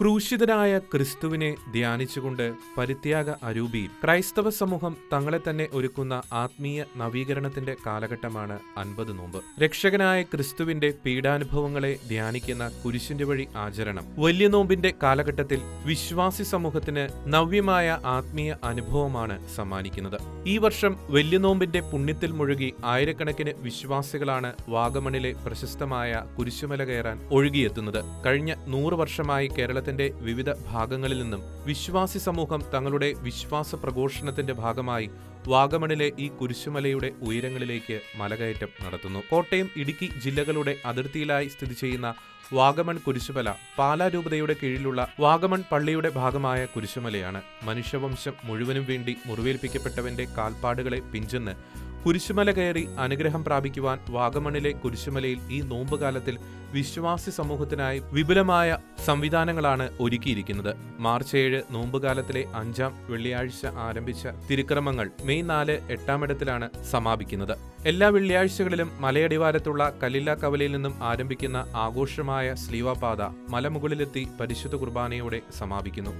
ക്രൂശിതനായ ക്രിസ്തുവിനെ ധ്യാനിച്ചുകൊണ്ട് പരിത്യാഗ അരൂപിയിൽ ക്രൈസ്തവ സമൂഹം തങ്ങളെ തന്നെ ഒരുക്കുന്ന ആത്മീയ നവീകരണത്തിന്റെ കാലഘട്ടമാണ് അൻപത് നോമ്പ്. രക്ഷകനായ ക്രിസ്തുവിന്റെ പീഡാനുഭവങ്ങളെ ധ്യാനിക്കുന്ന കുരിശിന്റെ വഴി ആചരണം വലിയ നോമ്പിന്റെ കാലഘട്ടത്തിൽ വിശ്വാസി സമൂഹത്തിന് നവ്യമായ ആത്മീയ അനുഭവമാണ് സമ്മാനിക്കുന്നത്. ഈ വർഷം വലിയ നോമ്പിന്റെ പുണ്യത്തിൽ മുഴുകി ആയിരക്കണക്കിന് വിശ്വാസികളാണ് വാഗമണിലെ പ്രശസ്തമായ കുരിശുമല കയറാൻ ഒഴുകിയെത്തുന്നത്. കഴിഞ്ഞ നൂറ് വർഷമായി കേരളത്തിന്റെ വിവിധ ഭാഗങ്ങളിൽ നിന്നും വിശ്വാസി സമൂഹം തങ്ങളുടെ വിശ്വാസ പ്രഘോഷണത്തിന്റെ ഭാഗമായി വാഗമണിലെ ഈ കുരിശുമലയുടെ ഉയരങ്ങളിലേക്ക് മലകയറ്റം നടത്തുന്നു. കോട്ടയം ഇടുക്കി ജില്ലകളുടെ അതിർത്തിയിലായി സ്ഥിതി ചെയ്യുന്ന വാഗമൺ കുരിശുമല പാലാ പാലാരൂപതയുടെ കീഴിലുള്ള വാഗമൺ പള്ളിയുടെ ഭാഗമായ കുരിശുമലയാണ്. മനുഷ്യവംശം മുഴുവനും വേണ്ടി മുറിവേൽപ്പിക്കപ്പെട്ടവന്റെ കാൽപ്പാടുകളെ പിഞ്ചെന്ന് കുരിശുമല കയറി അനുഗ്രഹം പ്രാപിക്കുവാൻ വാഗമണിലെ കുരിശുമലയിൽ ഈ നോമ്പുകാലത്തിൽ വിശ്വാസി സമൂഹത്തിനായി വിപുലമായ സംവിധാനങ്ങളാണ് ഒരുക്കിയിരിക്കുന്നത്. മാർച്ച് ഏഴ് നോമ്പുകാലത്തിലെ അഞ്ചാം വെള്ളിയാഴ്ച ആരംഭിച്ച തിരുക്രമങ്ങൾ മെയ് നാല് എട്ടാമിടത്തിലാണ് സമാപിക്കുന്നത്. എല്ലാ വെള്ളിയാഴ്ചകളിലും മലയടിവാരത്തുള്ള കല്ലില്ല കവലയിൽ നിന്നും ആരംഭിക്കുന്ന ആഘോഷമായ സ്ലീവാപാത മലമുകളിലെത്തി പരിശുദ്ധ കുർബാനയോടെ സമാപിക്കുന്നു.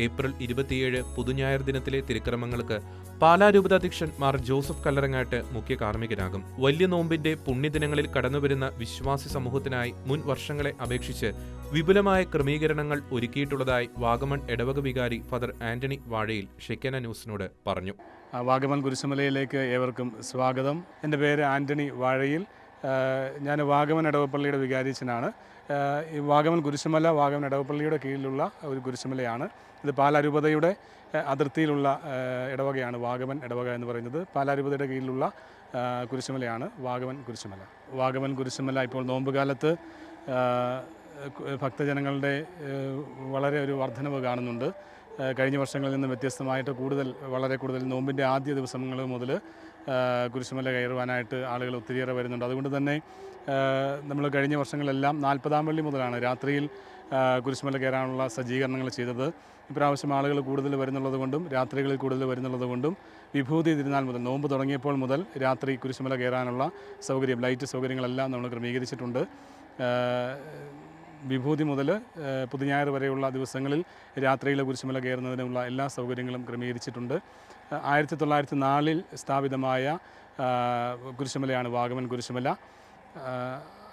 ഏപ്രിൽ ഇരുപത്തിയേഴ് പുതുഞായർ ദിനത്തിലെ തിരുക്രമങ്ങൾക്ക് പാലാ രൂപതാധ്യക്ഷൻ മാർ ജോസഫ് കല്ലറങ്ങാട്ട് മുഖ്യ കാർമ്മികനാകും. വലിയ നോമ്പിന്റെ പുണ്യദിനങ്ങളിൽ കടന്നുവരുന്ന വിശ്വാസി സമൂഹത്തിനായി മുൻ വർഷങ്ങളെ അപേക്ഷിച്ച് വിപുലമായ ക്രമീകരണങ്ങൾ ഒരുക്കിയിട്ടുള്ളതായി വാഗമൺ ഇടവക വികാരി ഫാദർ ആന്റണി വാഴയിൽ ഷെക്കന ന്യൂസിനോട് പറഞ്ഞു. വാഗമൺ കുരിശുമലയിലേക്ക് ഏവർക്കും സ്വാഗതം. എന്റെ പേര് ആന്റണി വാഴയിൽ. ഞാൻ വാഗമൺ ഇടവപ്പള്ളിയുടെ വികാരിച്ചനാണ്. ഈ വാഗമൺ കുരിശുമല വാഗമൺ ഇടവപ്പള്ളിയുടെ കീഴിലുള്ള ഒരു കുരിശുമലയാണ്. ഇത് പാലാരൂപതയുടെ അതിർത്തിയിലുള്ള ഇടവകയാണ് വാഗമൺ ഇടവക എന്ന് പറയുന്നത്. പാലാരൂപതയുടെ കീഴിലുള്ള കുരിശുമലയാണ് വാഗമൺ കുരിശുമല. വാഗമൺ കുരിശുമല ഇപ്പോൾ നോമ്പുകാലത്ത് ഭക്തജനങ്ങളുടെ വളരെ ഒരു വർധനവ് കാണുന്നുണ്ട്. കഴിഞ്ഞ വർഷങ്ങളിൽ നിന്ന് വ്യത്യസ്തമായിട്ട് കൂടുതൽ വളരെ കൂടുതൽ നോമ്പിന്റെ ആദ്യ ദിവസങ്ങൾ മുതൽ കുരിശുമല കയറുവാനായിട്ട് ആളുകൾ ഒത്തിരിയേറെ വരുന്നുണ്ട്. അതുകൊണ്ട് തന്നെ നമ്മൾ കഴിഞ്ഞ വർഷങ്ങളെല്ലാം നാൽപ്പതാം പള്ളി മുതലാണ് രാത്രിയിൽ കുരിശുമല കയറാനുള്ള സജ്ജീകരണങ്ങൾ ചെയ്തത്. ഇപ്രാവശ്യം ആളുകൾ കൂടുതൽ വരുന്നുള്ളത് കൊണ്ടും രാത്രികളിൽ കൂടുതൽ വരുന്നുള്ളത് കൊണ്ടും വിഭൂതി തിരുനാൾ മുതൽ നോമ്പ് തുടങ്ങിയപ്പോൾ മുതൽ രാത്രി കുരിശുമല കയറാനുള്ള സൗകര്യം ലൈറ്റ് സൗകര്യങ്ങളെല്ലാം നമ്മൾ ക്രമീകരിച്ചിട്ടുണ്ട്. വിഭൂതി മുതൽ പുതുഞായർ വരെയുള്ള ദിവസങ്ങളിൽ രാത്രിയിലെ കുരിശുമല കയറുന്നതിനുള്ള എല്ലാ സൗകര്യങ്ങളും ക്രമീകരിച്ചിട്ടുണ്ട്. ആയിരത്തി തൊള്ളായിരത്തി നാലിൽ സ്ഥാപിതമായ കുരിശുമലയാണ് വാഗമൻ കുരിശുമല.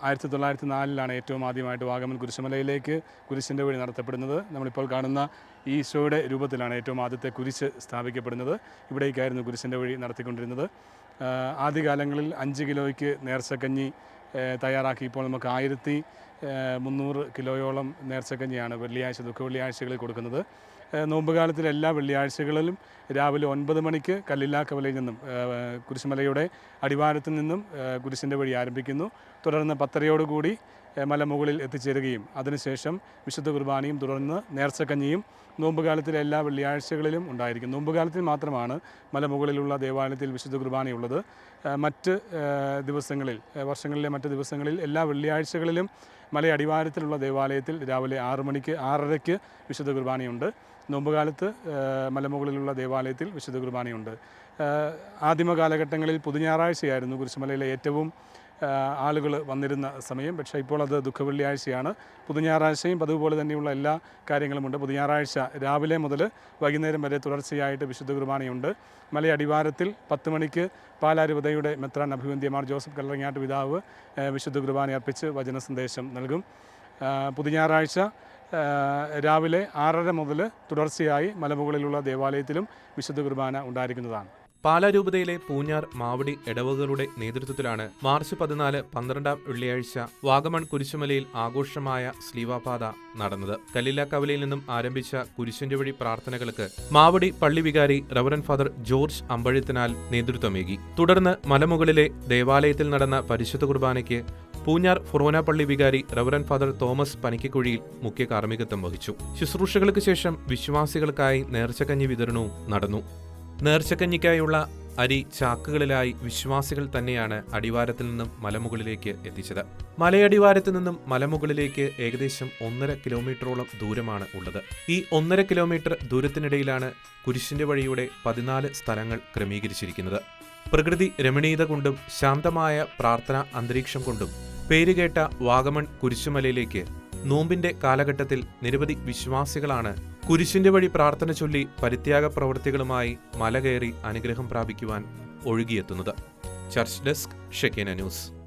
ആയിരത്തി തൊള്ളായിരത്തി നാലിലാണ് ഏറ്റവും ആദ്യമായിട്ട് വാഗമൻ കുരിശുമലയിലേക്ക് കുരിശിന്റെ വഴി നടത്തപ്പെടുന്നത്. നമ്മളിപ്പോൾ കാണുന്ന ഈശോയുടെ രൂപത്തിലാണ് ഏറ്റവും ആദ്യത്തെ കുരിശ് സ്ഥാപിക്കപ്പെടുന്നത്. ഇവിടേക്കായിരുന്നു കുരിശിന്റെ വഴി നടത്തിക്കൊണ്ടിരുന്നത്. ആദ്യകാലങ്ങളിൽ അഞ്ച് കിലോയ്ക്ക് നേർച്ചക്കഞ്ഞി തയ്യാറാക്കി ഇപ്പോൾ നമുക്ക് ആയിരത്തി മുന്നൂറ് കിലോയോളം നേർച്ചക്കഞ്ഞിയാണ് വെള്ളിയാഴ്ച ദുഃഖ വെള്ളിയാഴ്ചകളിൽ കൊടുക്കുന്നത് നോമ്പുകാലത്തിൽ എല്ലാ വെള്ളിയാഴ്ചകളിലും രാവിലെ ഒൻപത് മണിക്ക് കല്ലില്ലാക്കവലയിൽ നിന്നും കുരിശുമലയുടെ അടിവാരത്തിൽ നിന്നും കുരിശിന്റെ വഴി ആരംഭിക്കുന്നു. തുടർന്ന് പത്തരയോടുകൂടി മലമുകളിൽ എത്തിച്ചേരുകയും അതിനുശേഷം വിശുദ്ധ കുർബാനയും തുടർന്ന് നേർച്ചക്കഞ്ഞിയും നോമ്പുകാലത്തിലെ എല്ലാ വെള്ളിയാഴ്ചകളിലും ഉണ്ടായിരിക്കും. നോമ്പുകാലത്തിൽ മാത്രമാണ് മലമുകളിലുള്ള ദേവാലയത്തിൽ വിശുദ്ധ കുർബാനയുള്ളത്. മറ്റ് ദിവസങ്ങളിൽ വർഷങ്ങളിലെ മറ്റ് ദിവസങ്ങളിൽ എല്ലാ വെള്ളിയാഴ്ചകളിലും മലയടിവാരത്തിലുള്ള ദേവാലയത്തിൽ രാവിലെ ആറു മണിക്ക് ആറരയ്ക്ക് വിശുദ്ധ കുർബാനയുണ്ട്. നോമ്പുകാലത്ത് മലമുകളിലുള്ള ദേവാലയത്തിൽ വിശുദ്ധ കുർബാനയുണ്ട്. ആദിമ കാലഘട്ടങ്ങളിൽ പുതുഞാറാഴ്ചയായിരുന്നു കുരിശുമലയിലെ ഏറ്റവും ആളുകൾ വന്നിരുന്ന സമയം. പക്ഷേ ഇപ്പോൾ അത് ദുഃഖവെള്ളിയാഴ്ചയാണ്. പുതുഞാറാഴ്ചയും അതുപോലെ തന്നെയുള്ള എല്ലാ കാര്യങ്ങളുമുണ്ട്. പുതുഞാറാഴ്ച രാവിലെ മുതൽ വൈകുന്നേരം വരെ തുടർച്ചയായിട്ട് വിശുദ്ധ കുർബാനയുണ്ട്. മലയടിവാരത്തിൽ പത്ത് മണിക്ക് പാലാരൂപതയുടെ മെത്രാൻ അഭിവന്ധ്യമാർ ജോസഫ് കല്ലറങ്ങാട്ട് പിതാവ് വിശുദ്ധ കുർബാന അർപ്പിച്ച് വചന സന്ദേശം നൽകും പുതുഞാറാഴ്ച രാവിലെ ആറര മുതൽ തുടർച്ചയായി മലമുകളിലുള്ള ദേവാലയത്തിലും വിശുദ്ധ കുർബാന ഉണ്ടായിരിക്കുന്നതാണ്. പാലാരൂപതയിലെ പൂഞ്ഞാർ മാവടി ഇടവകളുടെ നേതൃത്വത്തിലാണ് മാർച്ച് പതിനാല് പന്ത്രണ്ടാം വെള്ളിയാഴ്ച വാഗമൺ കുരിശുമലയിൽ ആഘോഷമായ സ്ലീവാപാത നടന്നത്. കല്ലില്ലാക്കവലയിൽ കവലയിൽ നിന്നും ആരംഭിച്ച കുരിശിന്റെ വഴി പ്രാർത്ഥനകൾക്ക് മാവടി പള്ളി വികാരി റവറൻ ഫാദർ ജോർജ് അമ്പഴത്തിനാൽ നേതൃത്വമേകി. തുടർന്ന് മലമുകളിലെ ദേവാലയത്തിൽ നടന്ന പരിശുദ്ധ കുർബാനയ്ക്ക് പൂഞ്ഞാർ ഫൊറോന പള്ളി വികാരി റവറൻ ഫാദർ തോമസ് പനിക്കക്കുഴിയിൽ മുഖ്യ കാർമ്മികത്വം വഹിച്ചു. ശുശ്രൂഷകൾക്ക് ശേഷം വിശ്വാസികൾക്കായി നേർച്ചക്കഞ്ഞി വിതരണവും നടന്നു. നേർച്ചക്കഞ്ഞിക്കായുള്ള അരി ചാക്കുകളിലായി വിശ്വാസികൾ തന്നെയാണ് അടിവാരത്തിൽ നിന്നും മലമുകളിലേക്ക് എത്തിച്ചത്. മലയടിവാരത്തിൽ നിന്നും മലമുകളിലേക്ക് ഏകദേശം ഒന്നര കിലോമീറ്ററോളം ദൂരമാണ് ഉള്ളത്. ഈ ഒന്നര കിലോമീറ്റർ ദൂരത്തിനിടയിലാണ് കുരിശിന്റെ വഴിയുടെ പതിനാല് സ്ഥലങ്ങൾ ക്രമീകരിച്ചിരിക്കുന്നത്. പ്രകൃതി രമണീയത കൊണ്ടും ശാന്തമായ പ്രാർത്ഥനാ അന്തരീക്ഷം കൊണ്ടും പേരുകേട്ട വാഗമൺ കുരിശുമലയിലേക്ക് നോമ്പിന്റെ കാലഘട്ടത്തിൽ നിരവധി വിശ്വാസികളാണ് കുരിശിന്റെ വഴി പ്രാർത്ഥന ചൊല്ലി പരിത്യാഗ പ്രവൃത്തികളുമായി മല കയറി അനുഗ്രഹം പ്രാപിക്കുവാൻ ഒഴുകിയെത്തുന്നത്. Church desk Shekinah news.